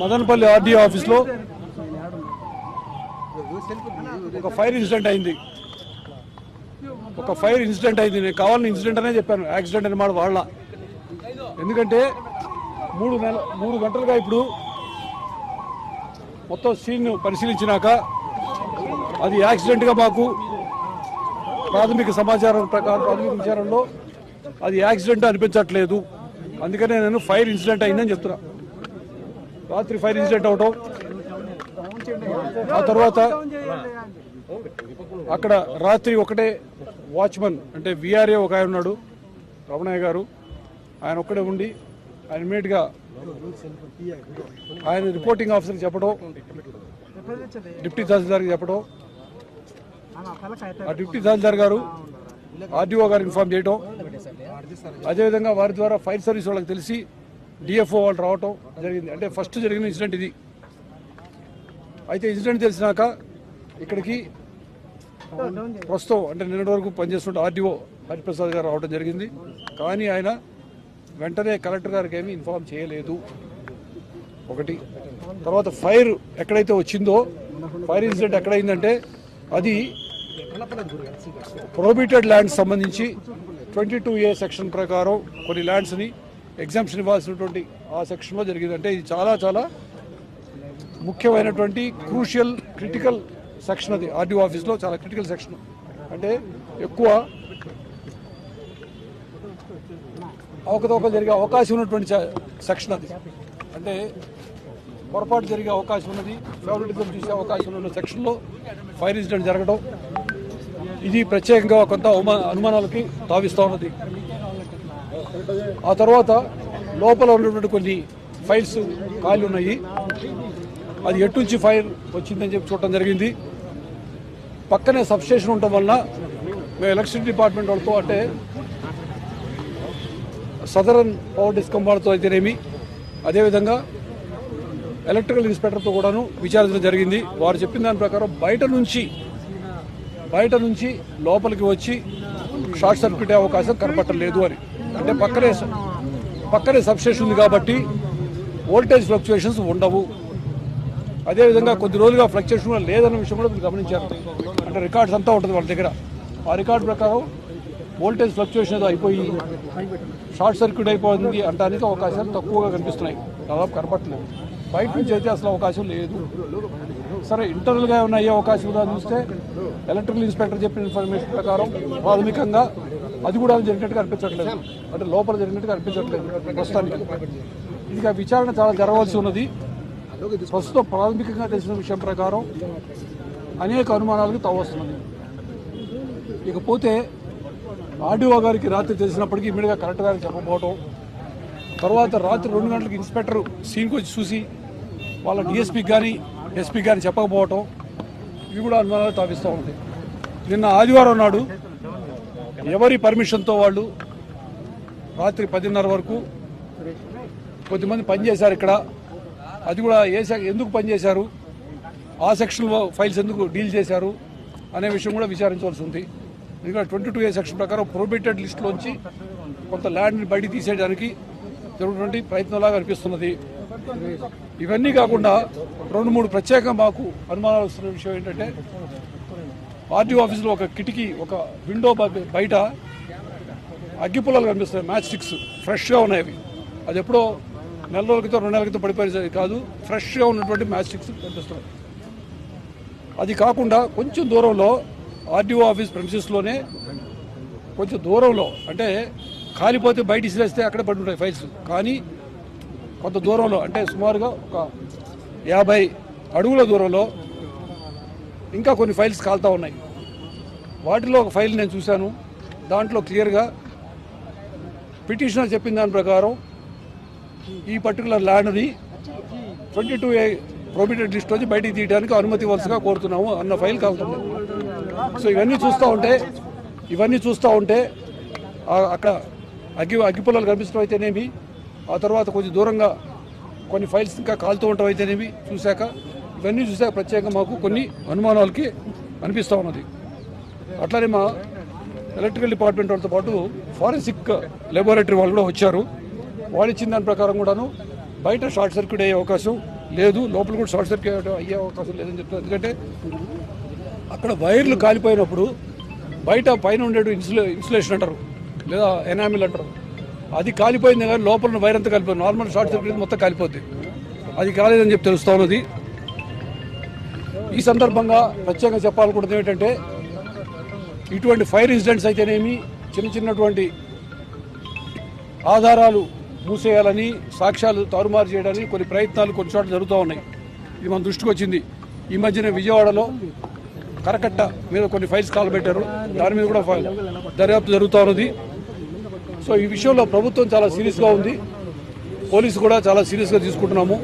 Madanapalle RDO ఆఫీస్లో ఒక fire incident అయింది. ఒక ఫైర్ ఇన్సిడెంట్ అయింది. నేను కావాలని ఇన్సిడెంట్ అనే చెప్పాను. యాక్సిడెంట్ అని మాట వాళ్ళ. ఎందుకంటే మూడు నెల మూడు గంటలుగా ఇప్పుడు మొత్తం సీన్ పరిశీలించినాక అది యాక్సిడెంట్గా మాకు ప్రాథమిక సమాచారం ప్రకారం ప్రాథమిక విచారంలో అది యాక్సిడెంట్ అనిపించట్లేదు. అందుకనే నేను ఫైర్ ఇన్సిడెంట్ అయిందని చెప్తున్నా. రాత్రి ఫైర్ ఇన్సిడెంట్ అవటం ఆ తర్వాత అక్కడ రాత్రి ఒకటే వాచ్మన్ అంటే విఆర్ఏ ఒక ఆయన ఉన్నాడు రమణయ్య గారు. ఆయన ఒక్కడే ఉండి ఆయన ఇమీడియట్గా ఆయన రిపోర్టింగ్ ఆఫీసర్కి చెప్పడం డిప్యూటీ తహసీల్దార్కి చెప్పడం ఆ డిప్యూటీ తహసీల్దార్ గారు ఆర్డీఓ గారు ఇన్ఫార్మ్ చేయడం అదేవిధంగా వారి ద్వారా ఫైర్ సర్వీస్ వాళ్ళకి తెలిసి డిఎఫ్ఓ వాళ్ళు రావటం జరిగింది. అంటే ఫస్ట్ జరిగిన ఇన్సిడెంట్ ఇది. అయితే ఇన్సిడెంట్ తెలిసినాక ఇక్కడికి ప్రస్తుతం అంటే నిన్నటి వరకు పనిచేస్తుంటే ఆర్డీఓ హరిప్రసాద్ గారు రావడం జరిగింది. కానీ ఆయన వెంటనే కలెక్టర్ గారికి ఏమీ ఇన్ఫార్మ్ చేయలేదు. ఒకటి. తర్వాత ఫైర్ ఎక్కడైతే వచ్చిందో ఫైర్ ఇన్సిడెంట్ ఎక్కడైందంటే అది ప్రొహిబిటెడ్ ల్యాండ్స్ సంబంధించి ట్వంటీ టూ ఏ సెక్షన్ ప్రకారం కొన్ని ల్యాండ్స్ని ఎగ్జామ్షన్ ఇవ్వాల్సినటువంటి ఆ సెక్షన్లో జరిగింది అంటే ఇది చాలా చాలా ముఖ్యమైనటువంటి క్రూషియల్ క్రిటికల్ సెక్షన్ అది. ఆర్డీఓ ఆఫీస్లో చాలా క్రిటికల్ సెక్షన్. అంటే ఎక్కువ అవకతవకలు జరిగే అవకాశం ఉన్నటువంటి సెక్షన్ అది. అంటే పొరపాటు జరిగే అవకాశం ఉన్నది ఫేవరెటిజం చూసే అవకాశం ఉన్న సెక్షన్లో ఫైర్ ఇన్సిడెంట్ జరగడం ఇది ప్రత్యేకంగా కొంత అనుమానాలకి తావిస్తూ ఉన్నది. ఆ తర్వాత లోపల ఉన్నటువంటి కొన్ని ఫైల్స్ ఖాళీ ఉన్నాయి. అది ఎటు నుంచి ఫైర్ వచ్చిందని చెప్పి చూడటం జరిగింది. పక్కనే సబ్స్టేషన్ ఉండటం వలన మేము ఎలక్ట్రిసిటీ డిపార్ట్మెంట్ వాళ్ళతో అంటే సదరన్ పవర్ డిస్కమ్ వాళ్ళతో అయితేనేమి అదేవిధంగా ఎలక్ట్రికల్ ఇన్స్పెక్టర్తో కూడాను విచారించడం జరిగింది. వారు చెప్పిన దాని ప్రకారం బయట నుంచి బయట నుంచి లోపలికి వచ్చి షార్ట్ సర్క్యూట్ అవకాశం కనపట్టలేదు అని. అంటే పక్కనే పక్కనే సబ్స్టేషన్ ఉంది కాబట్టి వోల్టేజ్ ఫ్లక్చుయేషన్స్ ఉండవు. అదేవిధంగా కొద్ది రోజులుగా ఫ్లక్చుయేషన్ కూడా లేదన్న విషయం కూడా మీరు గమనించారు. అంటే రికార్డ్స్ అంతా ఉంటుంది వాళ్ళ దగ్గర. ఆ రికార్డు ప్రకారం వోల్టేజ్ ఫ్లక్చుయేషన్ ఏదో అయిపోయి షార్ట్ సర్క్యూట్ అయిపోయింది అంటానికి అవకాశాలు తక్కువగా కనిపిస్తున్నాయి. దాదాపు కనపట్లేదు బయట నుంచి అయితే అసలు అవకాశం లేదు. సరే ఇంటర్నల్గా ఏమైనా అయ్యే అవకాశం ఉందా చూస్తే ఎలక్ట్రికల్ ఇన్స్పెక్టర్ చెప్పిన ఇన్ఫర్మేషన్ ప్రకారం ప్రాథమికంగా అది కూడా జరిగినట్టుగా అనిపించట్లేదు. అంటే లోపల జరిగినట్టుగా అనిపించట్లేదు ప్రస్తుతానికి. ఇంకా విచారణ చాలా జరగవలసి ఉన్నది. ప్రస్తుతం ప్రాథమికంగా తెలిసిన విషయం ప్రకారం అనేక అనుమానాలకు తావస్తున్నది. ఇకపోతే ఆర్డీఓ గారికి రాత్రి తెలిసినప్పటికీ ఇమ్మీడియట్గా కలెక్టర్ గారికి చెప్పకపోవటం తర్వాత రాత్రి రెండు గంటలకు ఇన్స్పెక్టర్ సీన్కి వచ్చి చూసి వాళ్ళ డిఎస్పీకి కానీ ఎస్పీ కానీ చెప్పకపోవటం ఇవి కూడా అనుమానాలు తావిస్తూ ఉంది. నిన్న ఆదివారం నాడు ఎవరి పర్మిషన్తో వాళ్ళు రాత్రి పదిన్నర వరకు కొద్దిమంది పనిచేశారు ఇక్కడ. అది కూడా ఏ ఎందుకు పనిచేశారు ఆ సెక్షన్లో ఫైల్స్ ఎందుకు డీల్ చేశారు? అనే విషయం కూడా విచారించవలసి ఉంది. ఎందుకంటే ట్వంటీ టూ ఏ సెక్షన్ ప్రకారం ప్రొబేటెడ్ లిస్టులోంచి కొంత ల్యాండ్ని బయటికి తీసేయడానికి జరుగుతున్నటువంటి ప్రయత్నంలాగా అనిపిస్తున్నది. ఇవన్నీ కాకుండా రెండు మూడు ప్రత్యేక మాకు అనుమానాలు వస్తున్న విషయం ఏంటంటే ఆర్డీఓ ఆఫీసులో ఒక కిటికీ ఒక విండో బయట అగ్గిపుల్లలు కనిపిస్తాయి. మ్యాచ్ స్టిక్స్ ఫ్రెష్గా ఉన్నాయి అవి. అది ఎప్పుడో నెల రోజుల క్రితం రెండు నెలల క్రితం పడిపోయేది కాదు. ఫ్రెష్గా ఉన్నటువంటి మ్యాచ్ స్టిక్స్ కనిపిస్తున్నాయి. అది కాకుండా కొంచెం దూరంలో ఆర్డీఓ ఆఫీస్ ప్రెమిసెస్లోనే కొంచెం దూరంలో అంటే కాలిపోతే బయట ఇసిరేస్తే అక్కడ పడి ఉంటాయి ఫైల్స్ కానీ కొంత దూరంలో అంటే సుమారుగా ఒక యాభై అడుగుల దూరంలో ఇంకా కొన్ని ఫైల్స్ కాలుతూ ఉన్నాయి. వాటిలో ఒక ఫైల్ నేను చూశాను. దాంట్లో క్లియర్గా పిటిషనర్ చెప్పిన దాని ప్రకారం ఈ పర్టికులర్ ల్యాండ్ని twenty two A prohibited list వచ్చి బయటికి తీయడానికి అనుమతి వలసగా కోరుతున్నాము అన్న ఫైల్ కాలుతుంది సో ఇవన్నీ చూస్తూ ఉంటే ఇవన్నీ చూస్తూ ఉంటే అక్కడ అగ్గి అగ్గిపుల్లలు కనిపిస్తూ అయితేనేమి ఆ తర్వాత కొంచెం దూరంగా కొన్ని ఫైల్స్ ఇంకా కాలుతూ ఉండటం అయితేనేమి చూశాక ఇవన్నీ చూసే ప్రత్యేకంగా మాకు కొన్ని అనుమానాలకి అనిపిస్తూ ఉన్నది. అట్లానే మా ఎలక్ట్రికల్ డిపార్ట్మెంట్ వాళ్ళతో పాటు ఫారెన్సిక్ లెబొరేటరీ వాళ్ళు కూడా వచ్చారు. వాళ్ళు ఇచ్చిన దాని ప్రకారం కూడాను బయట షార్ట్ సర్క్యూట్ అయ్యే అవకాశం లేదు. లోపల కూడా షార్ట్ సర్క్యూట్ అయ్యే అవకాశం లేదని చెప్తున్నారు. ఎందుకంటే అక్కడ వైర్లు కాలిపోయినప్పుడు బయట పైన ఉండే ఇన్సులే ఇన్సులేషన్ అంటారు. లేదా ఎనామిల్ అంటారు. అది కాలిపోయింది కానీ లోపల వైర్ అంతా కాలిపోయింది. నార్మల్ షార్ట్ సర్క్యూట్ మొత్తం కాలిపోద్ది. అది కాలేదని చెప్పి తెలుస్తా ఉన్నది. ఈ సందర్భంగా ప్రత్యేకంగా చెప్పాలనుకుంటుంది ఏంటంటే ఇటువంటి ఫైర్ ఇన్సిడెంట్స్ అయితేనేమి చిన్న చిన్నటువంటి ఆధారాలు మూసేయాలని సాక్ష్యాలు తారుమారు చేయడానికి కొన్ని ప్రయత్నాలు కొన్ని చోట్ల జరుగుతూ ఉన్నాయి. ఇది మన దృష్టికి వచ్చింది. ఈ మధ్యన విజయవాడలో కరకట్ట మీద కొన్ని ఫైల్స్ కాల్ పెట్టారు. దాని మీద కూడా ఫైల్ దర్యాప్తు జరుగుతూ ఉన్నది. సో ఈ విషయంలో ప్రభుత్వం చాలా సీరియస్గా ఉంది. పోలీసు కూడా చాలా సీరియస్గా తీసుకుంటున్నాము.